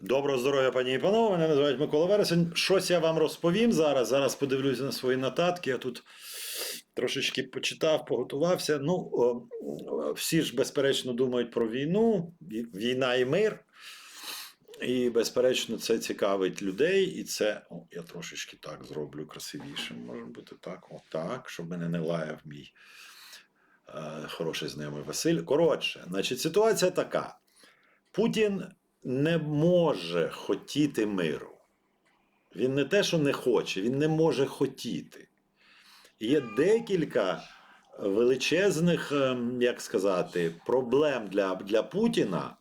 Доброго здоров'я, пані і панове. Мене називають Микола Вересень. Щось я вам розповім зараз. Зараз подивлюся на свої нотатки. Я тут трошечки почитав, поготувався. Ну, всі ж, безперечно, думають про війну, війна і мир. І, безперечно, це цікавить людей. І це. О, я трошечки так зроблю красивішим. Може бути так, отак, щоб мене не лаяв мій е, хороший знайомий Василь. Коротше, значить, ситуація така. Путін не може хотіти миру. Він не те, що не хоче, він не може хотіти. Є декілька величезних, ем, як сказати, проблем для, для Путіна,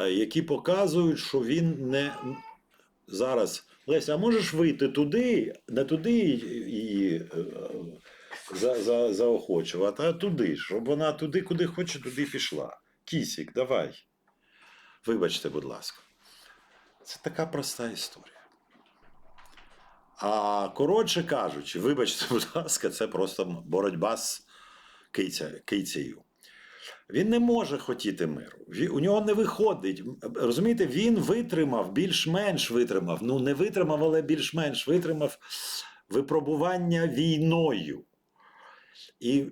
е, які показують, що він не зараз. Леся, а можеш вийти туди, не туди її е, за, за, заохочувати, а туди, щоб вона туди, куди хоче, туди пішла. Кісік, давай. Вибачте, будь ласка. Це така проста історія. А коротше кажучи, вибачте, будь ласка, це просто боротьба з киця, кицею. Він не може хотіти миру. У нього не виходить. Розумієте, він витримав, більш-менш витримав. Ну, не витримав, але більш-менш витримав випробування війною. І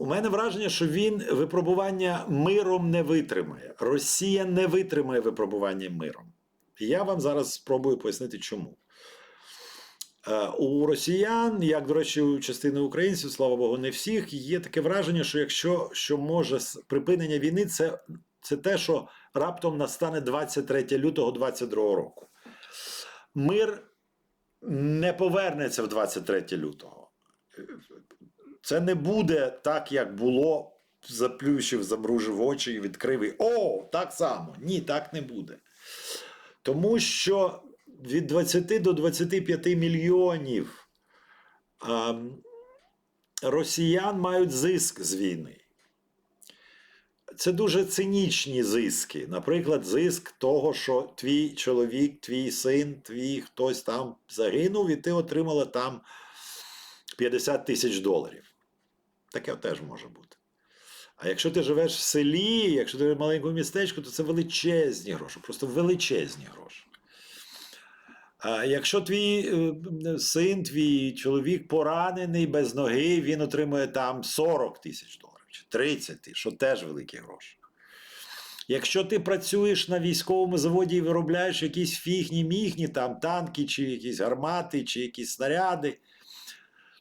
у мене враження, що він випробування миром не витримає. Росія не витримає випробування миром. І я вам зараз спробую пояснити, чому. Е, У росіян, як, до речі, у частини українців, слава Богу, не всіх, є таке враження, що якщо що може припинення війни, це, це те, що раптом настане 23 лютого 22 року. Мир не повернеться в 23 лютого. Це не буде так, як було, заплющив, замружив очі і відкрив. і О, так само. Ні, так не буде. Тому що від 20 до 25 мільйонів а, росіян мають зиск з війни. Це дуже цинічні зиски. Наприклад, зиск того, що твій чоловік, твій син, твій хтось там загинув, і ти отримала там 50 тисяч доларів. Таке теж може бути. А якщо ти живеш в селі, якщо ти в маленькому містечку, то це величезні гроші, просто величезні гроші. А якщо твій е, син, твій чоловік поранений без ноги, він отримує там 40 тисяч доларів чи 30 тисяч, що теж великі гроші. Якщо ти працюєш на військовому заводі і виробляєш якісь фігні-мігні, там танки, чи якісь гармати, чи якісь снаряди,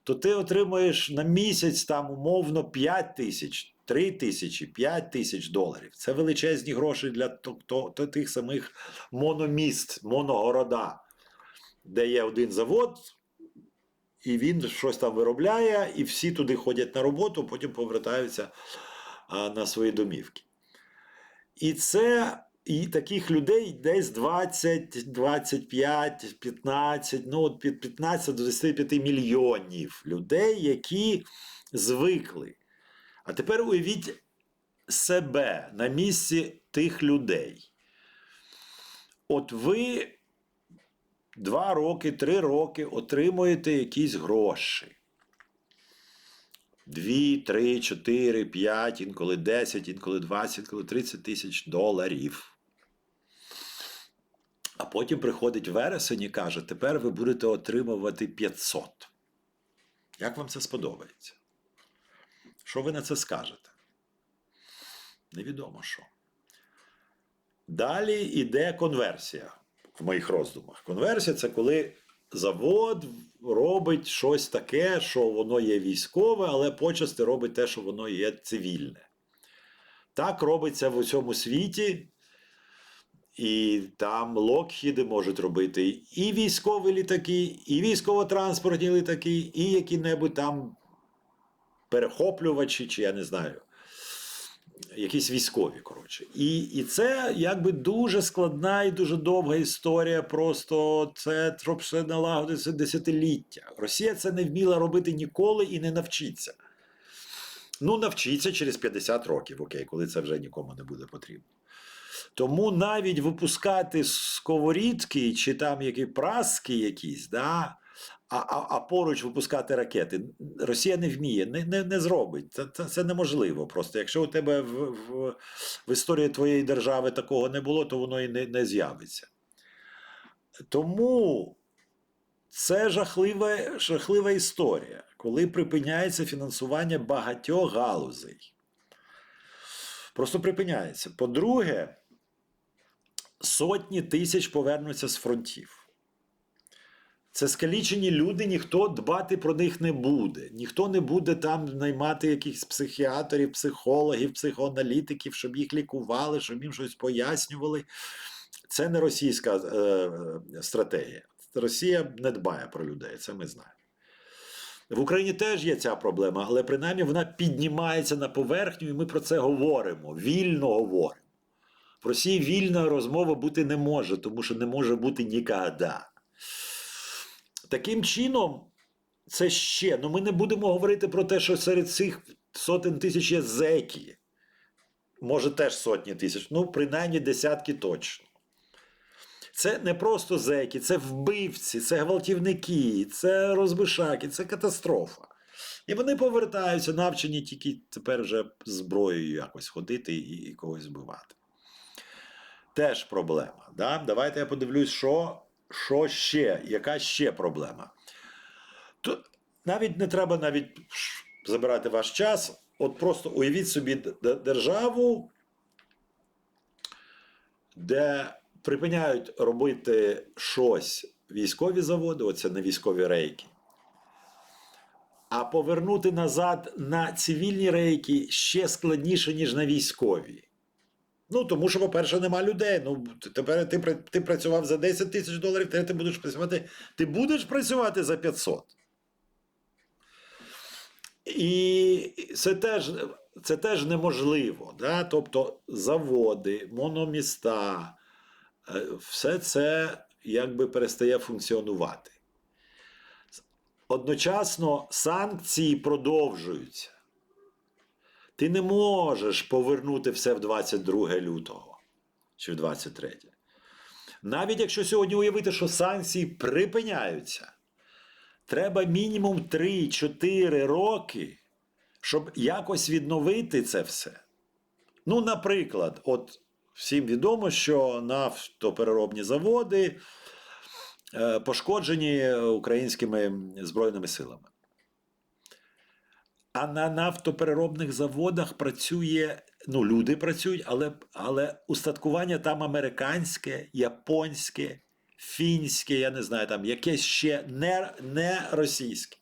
то ти отримуєш на місяць там умовно 5 тисяч, 3 тисячі, 5 тисяч доларів. Це величезні гроші для тих самих мономіст, моногорода, де є один завод, і він щось там виробляє, і всі туди ходять на роботу, потім повертаються а, на свої домівки. І це і таких людей десь 20, 25, 15, ну від 15 до 25 мільйонів людей, які звикли. А тепер уявіть себе на місці тих людей. От ви два роки, три роки отримуєте якісь гроші. Дві, три, чотири, п'ять, інколи 10, інколи 20, інколи 30 тисяч доларів. А потім приходить вересень і каже: тепер ви будете отримувати 500. Як вам це сподобається? Що ви на це скажете? Невідомо що. Далі йде конверсія в моїх роздумах. Конверсія це коли завод робить щось таке, що воно є військове, але почасти робить те, що воно є цивільне. Так робиться в усьому світі. І там локхіди можуть робити і військові літаки, і військово-транспортні літаки, і які-небудь там перехоплювачі, чи я не знаю, якісь військові. коротше. І, і це якби дуже складна і дуже довга історія. Просто це все налагодиться десятиліття. Росія це не вміла робити ніколи і не навчиться. Ну, навчиться через 50 років, окей, коли це вже нікому не буде потрібно. Тому навіть випускати сковорідки чи там які праски якісь, да, а, а, а поруч випускати ракети. Росія не вміє, не, не, не зробить. Це, це, це неможливо. Просто якщо у тебе в, в, в історії твоєї держави такого не було, то воно і не, не з'явиться. Тому це жахлива, жахлива історія, коли припиняється фінансування багатьох галузей. Просто припиняється. По-друге, сотні тисяч повернуться з фронтів. Це скалічені люди, ніхто дбати про них не буде. Ніхто не буде там наймати якихось психіатрів, психологів, психоаналітиків, щоб їх лікували, щоб їм щось пояснювали. Це не російська е, стратегія. Росія не дбає про людей, це ми знаємо. В Україні теж є ця проблема, але принаймні вона піднімається на поверхню, і ми про це говоримо, вільно говоримо. В Росії вільна розмова бути не може, тому що не може бути ніколи. Таким чином, це ще. Ну ми не будемо говорити про те, що серед цих сотень тисяч є зеки. Може, теж сотні тисяч, ну, принаймні десятки точно. Це не просто зеки, це вбивці, це гвалтівники, це розбишаки, це катастрофа. І вони повертаються, навчені тільки тепер вже зброєю якось ходити і, і когось вбивати. Теж проблема. Да? Давайте я подивлюсь, що, що ще, яка ще проблема. То навіть не треба навіть забирати ваш час. От просто уявіть собі державу, де припиняють робити щось військові заводи, оце не військові рейки, а повернути назад на цивільні рейки ще складніше, ніж на військові. Ну, тому що, по-перше, нема людей. Ну, тепер ти, ти працював за 10 тисяч доларів, тепер ти будеш працювати. Ти будеш працювати за 500. І це теж, це теж неможливо. Да? Тобто заводи, мономіста, е, все це якби перестає функціонувати. Одночасно санкції продовжуються. Ти не можеш повернути все в 22 лютого чи в 23. Навіть якщо сьогодні уявити, що санкції припиняються, треба мінімум 3-4 роки, щоб якось відновити це все. Ну, наприклад, от всім відомо, що нафтопереробні заводи е, пошкоджені українськими збройними силами. А на нафтопереробних заводах працює, ну, люди працюють, але, але устаткування там американське, японське, фінське, я не знаю, там якесь ще не, не російське.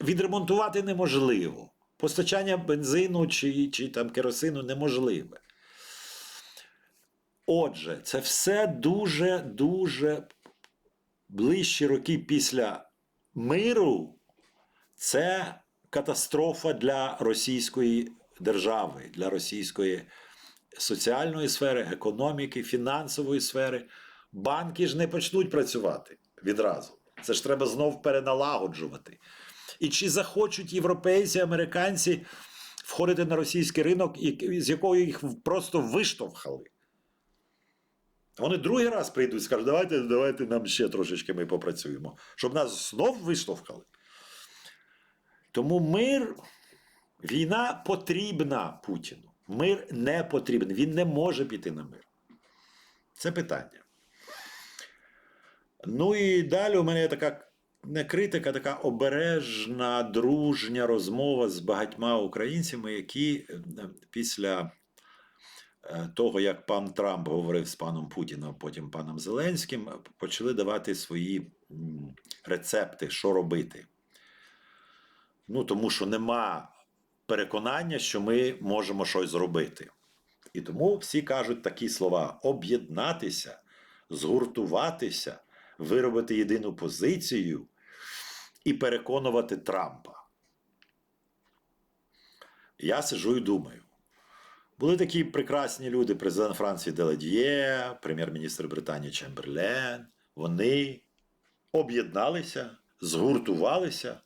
Відремонтувати неможливо. Постачання бензину чи, чи там керосину неможливе. Отже, це все дуже-дуже ближчі роки після миру. Це катастрофа для російської держави, для російської соціальної сфери, економіки, фінансової сфери. Банки ж не почнуть працювати відразу. Це ж треба знов переналагоджувати. І чи захочуть європейці, американці входити на російський ринок, з якого їх просто виштовхали? Вони другий раз прийдуть і скажуть, давайте, давайте нам ще трошечки ми попрацюємо, щоб нас знов виштовхали. Тому мир, війна потрібна Путіну. Мир не потрібен. Він не може піти на мир. Це питання. Ну і далі у мене є така не критика, така обережна, дружня розмова з багатьма українцями, які е, після е, того, як пан Трамп говорив з паном Путіном, потім паном Зеленським, почали давати свої рецепти, що робити. Ну, тому що нема переконання, що ми можемо щось зробити. І тому всі кажуть такі слова: об'єднатися, згуртуватися, виробити єдину позицію і переконувати Трампа. Я сижу і думаю. Були такі прекрасні люди: президент Франції Деладіє, прем'єр-міністр Британії Чемберлен. Вони об'єдналися, згуртувалися,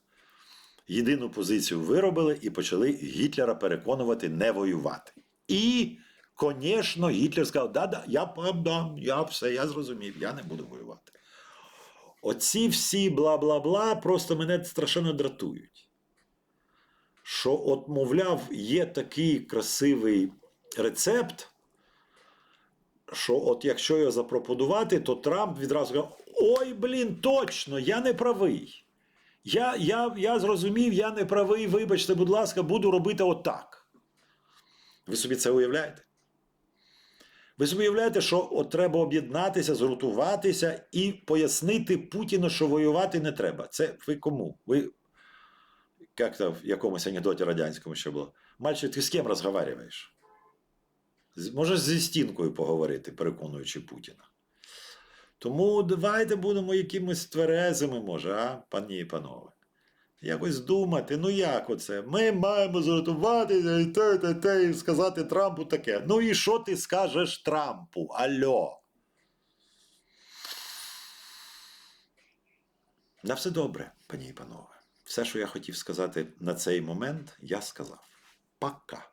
єдину позицію виробили і почали Гітлера переконувати не воювати. І, звісно, Гітлер сказав: да-да, я подам, я все, я зрозумів, я не буду воювати. Оці всі бла-бла-бла просто мене страшенно дратують. Що, от, мовляв, є такий красивий рецепт, що от якщо його запропонувати, то Трамп відразу каже: Ой, блін, точно, я не правий. Я, я, я зрозумів, я не правий, вибачте, будь ласка, буду робити отак. Ви собі це уявляєте? Ви собі уявляєте, що от треба об'єднатися, згуртуватися і пояснити Путіну, що воювати не треба. Це ви кому? Ви як то в якомусь анекдоті радянському ще було? Мальчик, ти з ким розговариваєш? Можеш зі стінкою поговорити, переконуючи Путіна. Тому давайте будемо якимось тверезими, може, а, пані і панове. Якось думати, ну як оце? Ми маємо згуртуватися і те, те, те, і сказати Трампу таке. Ну і що ти скажеш Трампу? Альо? На все добре, пані і панове. Все, що я хотів сказати на цей момент, я сказав. Пока.